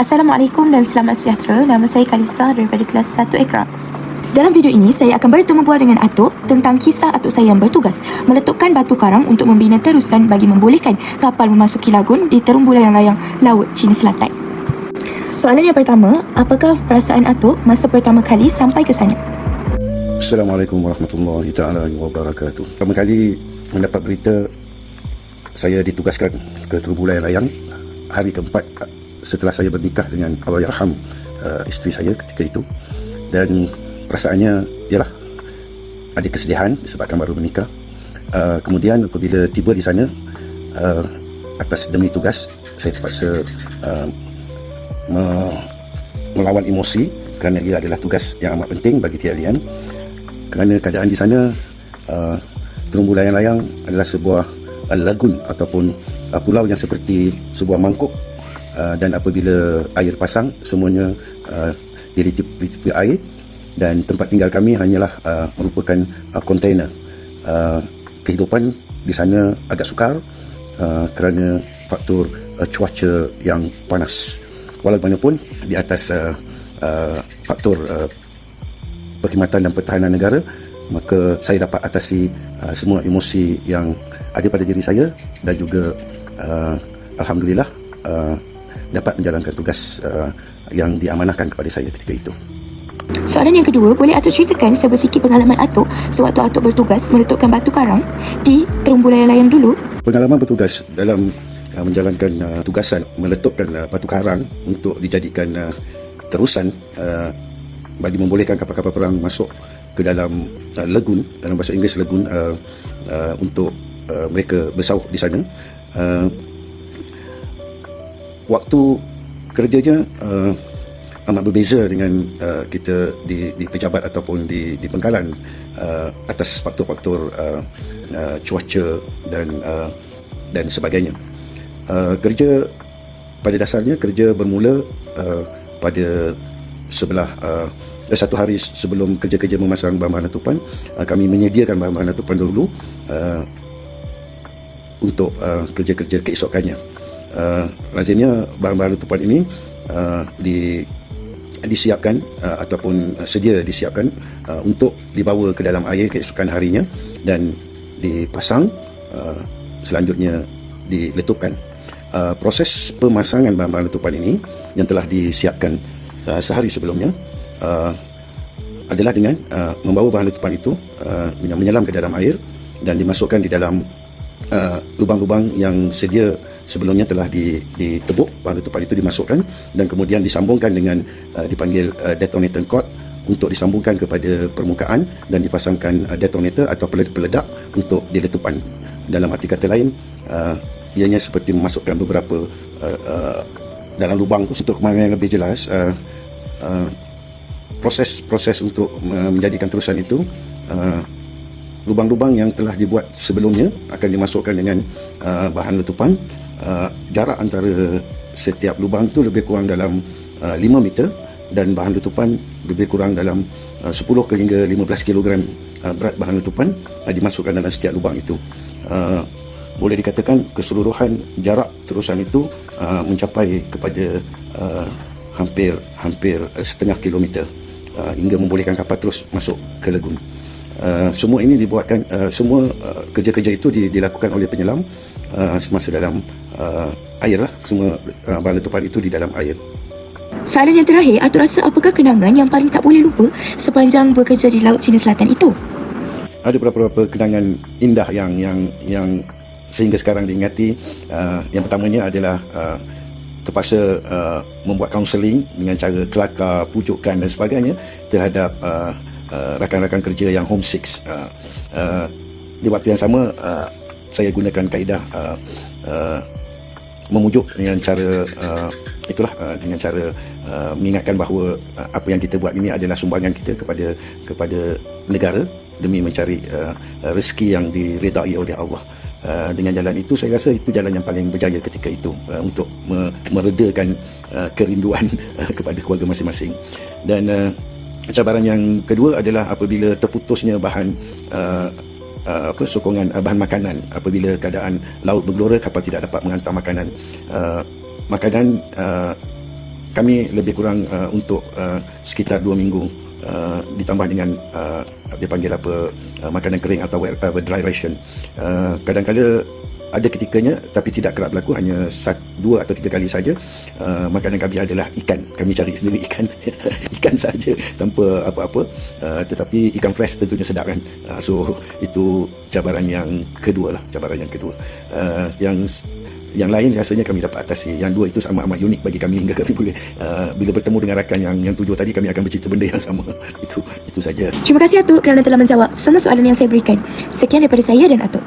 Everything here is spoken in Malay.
Assalamualaikum dan selamat sejahtera. Nama saya Kalisa daripada kelas 1 Ekrax. Dalam video ini, saya akan bertemu bual dengan Atuk tentang kisah atuk saya yang bertugas meletupkan batu karang untuk membina terusan bagi membolehkan kapal memasuki lagun di terumbu layang-layang Laut Cina Selatan. Soalan yang pertama, apakah perasaan Atuk masa pertama kali sampai ke sana? Assalamualaikum warahmatullahi taala wabarakatuh. Pertama kali mendapat berita saya ditugaskan ke terumbu layang-layang hari keempat setelah saya bernikah dengan Allahyarham uh, isteri saya ketika itu. Dan perasaannya ialah ada kesedihan sebabkan baru menikah uh, kemudian apabila tiba di sana uh, atas demi tugas saya terpaksa uh, me- melawan emosi kerana ia adalah tugas yang amat penting bagi tiada kerana keadaan di sana uh, terumbu layang-layang adalah sebuah uh, lagun ataupun uh, pulau yang seperti sebuah mangkuk uh, dan apabila air pasang semuanya uh, di tepi air dan tempat tinggal kami hanyalah uh, merupakan uh, kontainer. Uh, kehidupan di sana agak sukar uh, kerana faktor uh, cuaca yang panas. Walaupun di atas uh, uh, faktor uh, perkhidmatan dan pertahanan negara, maka saya dapat atasi uh, semua emosi yang ada pada diri saya dan juga uh, alhamdulillah uh, dapat menjalankan tugas uh, yang diamanahkan kepada saya ketika itu. Soalan yang kedua, boleh Atuk ceritakan sebuah sikit pengalaman Atuk sewaktu Atuk bertugas meletupkan batu karang di terumbu layang-layang dulu? Pengalaman bertugas dalam uh, menjalankan uh, tugasan meletupkan uh, batu karang untuk dijadikan uh, terusan uh, bagi membolehkan kapal-kapal perang masuk ke dalam uh, lagun dalam bahasa Inggeris lagun uh, uh, untuk uh, mereka bersauh di sana. Uh, waktu kerjanya uh, amat berbeza dengan uh, kita di, di pejabat ataupun di, di pengkalan uh, atas faktor-faktor uh, uh, cuaca dan uh, dan sebagainya. Uh, kerja pada dasarnya kerja bermula uh, pada sebelah uh, satu hari sebelum kerja-kerja memasang bahan-bahan letupan uh, kami menyediakan bahan-bahan letupan dulu uh, untuk uh, kerja-kerja keesokannya. Uh, lazimnya bahan-bahan letupan ini uh, di disiapkan uh, ataupun uh, sedia disiapkan uh, untuk dibawa ke dalam air keesokan harinya dan dipasang uh, selanjutnya diletupkan. Uh, proses pemasangan bahan-bahan letupan ini yang telah disiapkan uh, sehari sebelumnya uh, adalah dengan uh, membawa bahan letupan itu uh, menyelam ke dalam air dan dimasukkan di dalam uh, lubang-lubang yang sedia sebelumnya telah ditebuk bahan letupan itu dimasukkan dan kemudian disambungkan dengan uh, dipanggil uh, detonator cord untuk disambungkan kepada permukaan dan dipasangkan uh, detonator atau peledak untuk diletupan. Dalam arti kata lain uh, ianya seperti memasukkan beberapa uh, uh, dalam lubang itu untuk kemahiran yang lebih jelas uh, uh, proses-proses untuk uh, menjadikan terusan itu uh, lubang-lubang yang telah dibuat sebelumnya akan dimasukkan dengan uh, bahan letupan uh, jarak antara setiap lubang itu lebih kurang dalam uh, 5 meter dan bahan letupan lebih kurang dalam uh, 10 ke hingga 15 kg uh, berat bahan letupan uh, dimasukkan dalam setiap lubang itu uh, boleh dikatakan keseluruhan jarak terusan itu uh, mencapai kepada uh, hampir hampir setengah kilometer uh, hingga membolehkan kapal terus masuk ke lagun. Uh, semua ini dibuatkan uh, semua uh, kerja-kerja itu di, dilakukan oleh penyelam uh, semasa dalam uh, air lah semua uh, bahan letupan itu di dalam air. Soalan yang terakhir, Atuk rasa apakah kenangan yang paling tak boleh lupa sepanjang bekerja di Laut Cina Selatan itu? Ada beberapa kenangan indah yang yang yang sehingga sekarang diingati uh, yang pertamanya adalah uh, terpaksa uh, membuat kaunseling dengan cara kelakar, pujukan dan sebagainya terhadap uh, uh, rakan-rakan kerja yang homesick. Uh, uh, di waktu yang sama uh, saya gunakan kaedah uh, uh, memujuk dengan cara uh, itulah uh, dengan cara uh, mengingatkan bahawa uh, apa yang kita buat ini adalah sumbangan kita kepada kepada negara demi mencari uh, rezeki yang diredai oleh Allah. Uh, dengan jalan itu saya rasa itu jalan yang paling berjaya ketika itu uh, untuk me- meredakan uh, kerinduan uh, kepada keluarga masing-masing dan uh, cabaran yang kedua adalah apabila terputusnya bahan uh, uh, apa sokongan uh, bahan makanan apabila keadaan laut bergelora kapal tidak dapat menghantar makanan uh, makanan uh, kami lebih kurang uh, untuk uh, sekitar dua minggu uh, ditambah dengan uh, dia panggil apa uh, makanan kering atau uh, dry ration. Uh, kadang-kadang ada ketikanya tapi tidak kerap berlaku. Hanya satu, dua atau tiga kali saja. Uh, makanan kami adalah ikan. Kami cari sendiri ikan. Ikan saja tanpa apa-apa. Uh, tetapi ikan fresh tentunya sedap kan? Uh, so itu cabaran yang kedua lah. Cabaran yang kedua. Uh, yang yang lain rasanya kami dapat atasi. Yang dua itu amat-amat unik bagi kami hingga kami boleh uh, bila bertemu dengan rakan yang yang tujuh tadi kami akan bercerita benda yang sama. Itu itu saja. Terima kasih Atuk kerana telah menjawab semua soalan yang saya berikan. Sekian daripada saya dan Atuk.